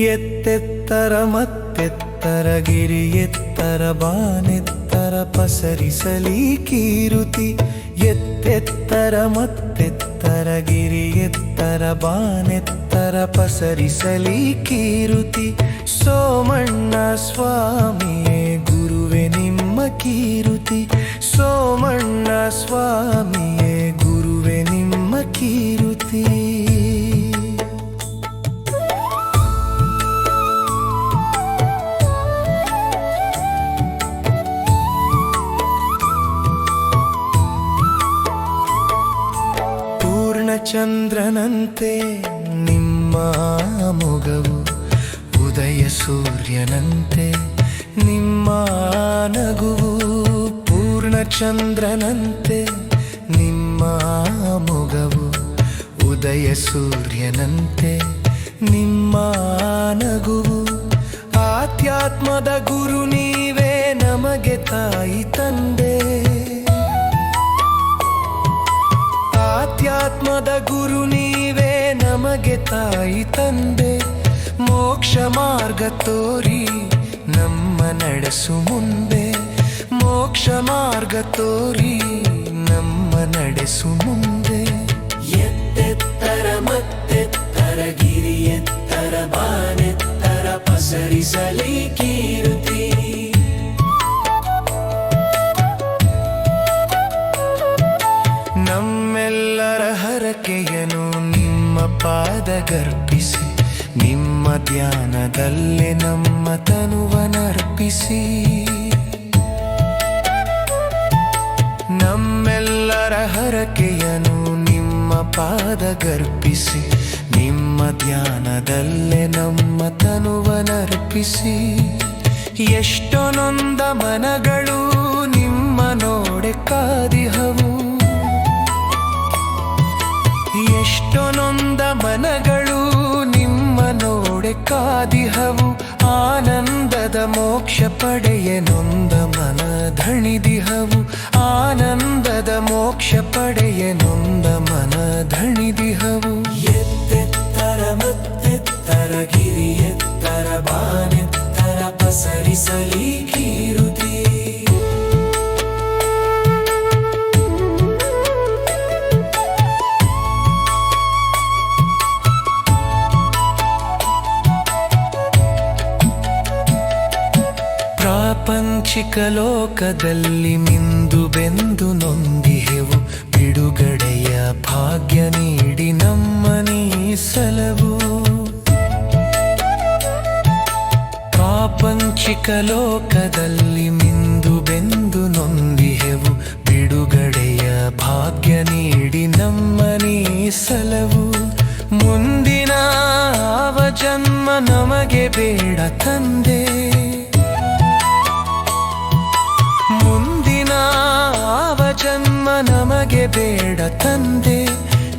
ಎತ್ತೆತ್ತರ, ಮತ್ತೆತ್ತರ ಗಿರಿ ಎತ್ತರ ಬಾನೆತ್ತರ, ಪಸರಿಸಲಿ ಕೀರುತಿ. ಎತ್ತೆತ್ತರ, ಮತ್ತೆತ್ತರ ಗಿರಿ ಎತ್ತರ ಬಾನೆತ್ತರ, ಪಸರಿಸಲಿ ಕೀರುತಿ. ಸೋಮಣ್ಣ ಸ್ವಾಮಿಯೇ, ಗುರುವೆ ನಿಮ್ಮ ಕೀರುತಿ. ಸೋಮಣ್ಣ ಸ್ವಾಮಿಯೇ ಪೂರ್ಣಚಂದ್ರನಂತೆ ನಿಮ್ಮ ಮೊಗವು ಉದಯ ಸೂರ್ಯನಂತೆ ನಿಮ್ಮ ನಗುವು ಪೂರ್ಣಚಂದ್ರನಂತೆ ನಿಮ್ಮ ಮೊಗವು ಉದಯ ಸೂರ್ಯನಂತೆ ನಿಮ್ಮ ನಗುವು ಆಧ್ಯಾತ್ಮದ ಗುರು ನೀವೇ ನಮಗೆ ತಾಯಿ ತಂದೆ. ಆಧ್ಯಾತ್ಮದ ಗುರು ನೀವೇ ನಮಗೆ ತಾಯಿ ತಂದೆ. ಮೋಕ್ಷ ಮಾರ್ಗ ತೋರಿ ನಮ್ಮ ನಡೆಸು ಮುಂದೆ. ಮೋಕ್ಷ ಮಾರ್ಗ ತೋರಿ ನಮ್ಮ ನಡೆಸು ಮುಂದೆ. ಎತ್ತೆತ್ತರ ಮತ್ತೆತ್ತರ ಗಿರಿ ಎತ್ತರ ಬಾನೆತ್ತರ ಪಸರಿಸಲಿ ಕೀರುತಿ. ನಮ್ಮೆಲ್ಲರ ಹರಕೆಯನು ನಿಮ್ಮ ಪಾದ ಗರ್ಪಿಸಿ ನಿಮ್ಮ ಧ್ಯಾನದಲ್ಲೇ ನಮ್ಮ ತನುವನರ್ಪಿಸಿ. ನಮ್ಮೆಲ್ಲರ ಹರಕೆಯನು ನಿಮ್ಮ ಪಾದ ಗರ್ಪಿಸಿ ನಿಮ್ಮ ಧ್ಯಾನದಲ್ಲೇ ನಮ್ಮ ತನುವನರ್ಪಿಸಿ. ಎಷ್ಟೊನೊಂದ ಮನಗಳು ನಿಮ್ಮ ನೋಡೆ ಕಾದಿಹವು. ಎಷ್ಟೋ ನೊಂದ ಮನಗಳು ನಿಮ್ಮ ನೋಡೆ ಕಾದಿಹವು. ಆನಂದದ ಮೋಕ್ಷ ಪಡೆಯ ನೊಂದ ಮನ ಧಣಿದಿಹವು ಆನಂದದ ಮೋಕ್ಷ ಪಡೆಯ ನೊಂದ ಮನ ಧಣಿದಿಹವು ಎತ್ತೆತ್ತರ ಮತ್ತೆತ್ತರ ಗಿರಿ ಎತ್ತರ ಬಾನೆತ್ತರ ಪಸರಿಸಲಿ ಪ್ರಾಪಂಚಿಕ ಲೋಕದಲ್ಲಿ ಮಿಂದು ಬೆಂದು ನೊಂದಿಹೆವು ಬಿಡುಗಡೆಯ ಭಾಗ್ಯ ನೀಡಿ ನಮ್ಮ ಸಲವು ಲೋಕದಲ್ಲಿ ಮಿಂದು ಬೆಂದು ನೊಂದಿಹೆವು ಬಿಡುಗಡೆಯ ಭಾಗ್ಯ ನೀಡಿ ನಮ್ಮ ಸಲವು ಮುಂದಿನ ಅವ ಜನ್ಮ ನಮಗೆ ಬೇಡ ತಂದೆ. ಆವ ಜನ್ಮ ನಮಗೆ ಬೇಡ ತಂದೆ?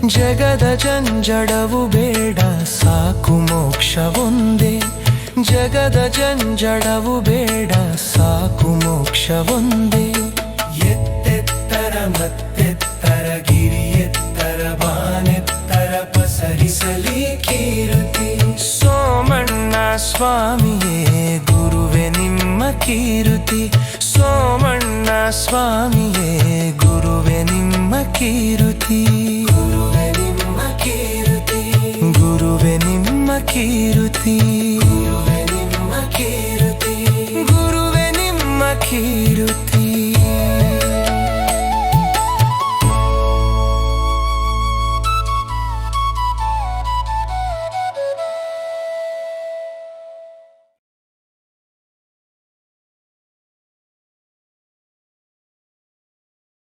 ಜಗದ ಜಂಜಡವು ಬೇಡ, ಸಾಕು ಮೋಕ್ಷವೊಂದೇ. ಜಗದ ಜಂಜಡವು ಬೇಡ, ಸಾಕು ಮೋಕ್ಷವೊಂದೇ. ಎತ್ತೆತ್ತರ, ಮತ್ತೆತ್ತರ ಗಿರಿ ಎತ್ತರ ಬಾನೆತ್ತರ, ಪಸರಿಸಲಿ ಕೀರುತಿ. ಸೋಮಣ್ಣ ಸ್ವಾಮಿಯೇ, ಗುರುವೆ ನಿಮ್ಮ ಕೀರುತಿ. ಸೋಮಣ್ಣ ಸ್ವಾಮಿಯೇ, ಗುರುವೆ ನಿಮ್ಮ ಕೀರುತಿ. ಗುರುವೆ ನಿಮ್ಮ ಕೀರುತಿ. ಗುರುವೆ ನಿಮ್ಮ ಕೀರುತಿ. ಗುರುವೆ ನಿಮ್ಮ ಕೀರುತಿ. ಗುರುವೆ ನಿಮ್ಮ ಕೀರುತಿ.